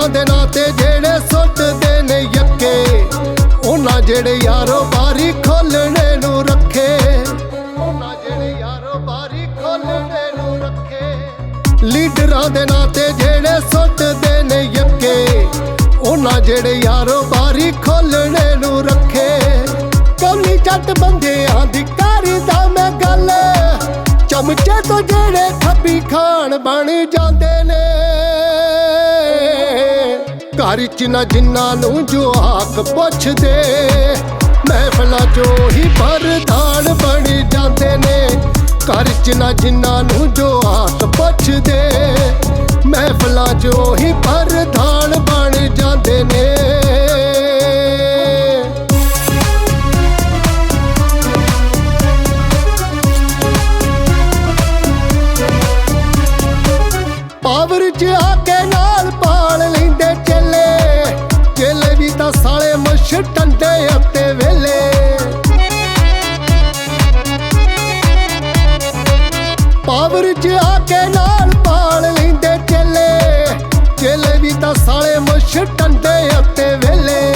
ਲੀਡਰਾਂ ਦੇ ਨਾਂ ਤੇ ਜਿਹੜੇ ਸੁੱਟਦੇ ਨੇ ਯੱਕੇ, ਉਹਨਾਂ ਜਿਹੜੇ ਯਾਰੋ ਬਾਰੀ ਖੋਲਣੇ ਨੂੰ ਰੱਖੇ। ਉਹਨਾਂ ਜਿਹੜੇ ਯਾਰੋ ਬਾਰੀ ਖੋਲਣੇ ਨੂੰ ਰੱਖੇ। ਲੀਡਰਾਂ ਦੇ ਨਾਂ ਤੇ ਜਿਹੜੇ ਸੁੱਟਦੇ ਨੇ ਯੱਕੇ, ਉਹਨਾਂ ਜਿਹੜੇ ਯਾਰੋ ਬਾਰੀ ਖੋਲਣੇ ਨੂੰ ਰੱਖੇ। ਕੌਲੀ ਜੱਟ ਬੰਦਿਆਂ ਦੀ ਕਰਦਾ ਮੈਂ ਗੱਲ, ਚਮਚੇ ਤੋਂ ਜਿਹੜੇ ਖੱਬੀ ਖਾਣ ਬਣ ਜਾਂਦੇ ਨੇ। ਘਰ ਚ ਨਾ ਜਿੰਨਾਂ ਨੂੰ ਜੋ ਆਖ ਪੁੱਛਦੇ, ਮਹਿਫਲਾਂ ਚੋਂ ਹੀ ਪ੍ਰਧਾਨ ਬਣ ਜਾਂਦੇ ਨੇ। ਘਰ ਚ ਨਾ ਜਿੰਨਾਂ ਨੂੰ ਜੋ ਆਖ ਪੁੱਛਦੇ, ਮਹਿਫਲਾਂ ਚੋਂ ਹੀ ਪ੍ਰਧਾਨ ਬਣ ਜਾਂਦੇ ਨੇ। ਪਾਵਰ ਚ ਸਾਲੇ ਮੁੱਛ ਉੱਤੇ ਵੇਲੇ। ਪਾਵਰ ਚ ਆ ਕੇ ਨਾਲ ਪਾਲ ਲੈਂਦੇ ਚੇਲੇ। ਚੇਲੇ ਵੀ ਤਾਂ ਸਾਲੇ ਮੁੱਛ ਟੰਡੇ ਉੱਤੇ ਵੇਲੇ।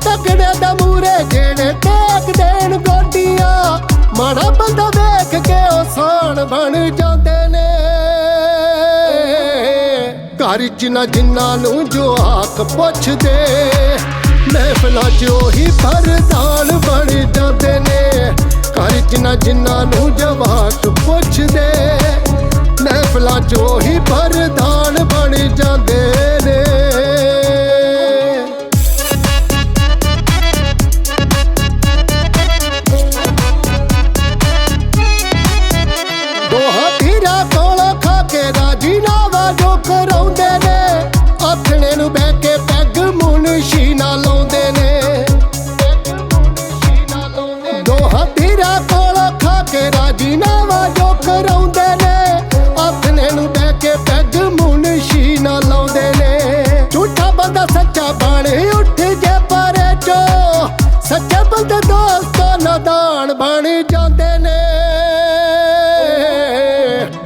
ਤਕੜੇ ਦਾ ਮੂਰੇ ਜਿਹੜੇ ਟੇਕ ਦੇਣ ਗੋਡੀਆਂ, ਮਾੜਾ ਬੰਦਾ ਵੇਖ ਕੇ ਉਹ ਸਾਣ ਬਣ ਜਾਂਦੇ ਨੇ। ਘਰ ਚ ਨਾ ਜਿੰਨਾਂ ਨੂੰ ਜੋ ਆਖ ਪੁੱਛਦੇ ਮਹਿਫਲਾਂ ਚ ਉਹੀ ਪ੍ਰਧਾਨ ਬਣ ਜਾਂਦੇ ਨੇ। ਘਰ ਚ ਨਾ ਜਿੰਨਾਂ ਨੂੰ ਜਵਾਕ ਪੁੱਛਦੇ, ਮਹਿਫਲਾਂ ਚ ਉਹੀ ਪ੍ਰਧਾਨ ਬਣ ਜਾਂਦੇ ਨੇ। ਦੋਹਾਂ ਧੀਰਾਂ ਕੋਲ ਖਾ ਕੇ ਰਾਜੀ ਨਾਵਾ ਜੋ ਕਰ।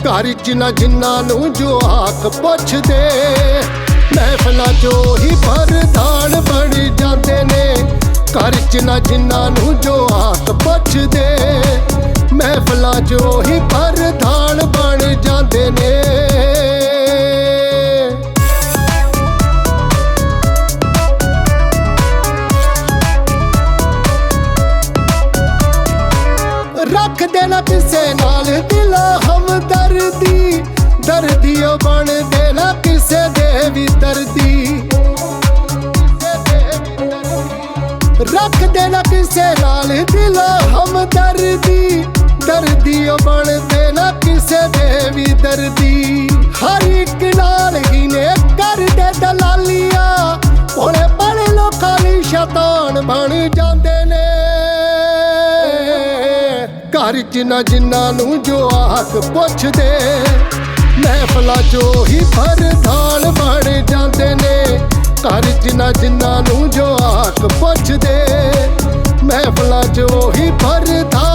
ਘਰ ਚ ਨਾ ਜਿੰਨਾਂ ਨੂੰ ਜੋ ਆਖ ਪੁੱਛਦੇ, ਮਹਿਫਲਾਂ ਚੋਂ ਹੀ ਪ੍ਰਧਾਨ ਬਣ ਜਾਂਦੇ ਨੇ। ਘਰ ਚ ਨਾ ਜਿੰਨਾਂ ਨੂੰ ਜੋ ਆਖ ਪੁੱਛਦੇ, ਮਹਿਫਲਾਂ ਚੋਂ ਹੀ ਪ੍ਰਧਾਨ ਬਣ ਜਾਂਦੇ ਨੇ। ਰੱਖਦੇ ਨਾ ਕਿਸੇ ਨਾਲ ਦਿਲ। ਦੇ ਵੀ ਦਰਦੀ ਰੱਖ ਕਿਸੇ ਨਾਲ ਦਿਲ ਹਮਦਰਦੀ। ਦਰਦੀ ਉਹ ਬਣ ਦੇਣਾ ਕਿਸੇ ਦੇ ਵੀ ਦਰਦੀ। ਹਰ ਇੱਕ ਨਾਲ ਹੀ ਨੇ ਕਰਦੇ ਦਲਾਲੀਆਂ। ਭੋਲੇ ਭਾਲੇ ਲੋਕਾਂ ਲਈ ਸ਼ੈਤਾਨ ਬਣ ਜਾਂਦੇ ਨੇ। ਘਰ ਚ ਨਾ ਜਿੰਨਾਂ ਨੂੰ ਜੋ ਆਖ ਪੁੱਛਦੇ। ਮਹਿਫਲਾ ਚੋਂ ਹੀ ਪ੍ਰਧਾਨ ਬਣ ਜਾਂਦੇ ਨੇ। ਘਰ ਚ ਨਾ ਨੂੰ ਜੋ ਆਖ ਪੁੱਛਦੇ, ਮਹਿਫਲਾਂ ਚੋਂ ਹੀ ਭਰ ਪ੍ਰਧਾਨ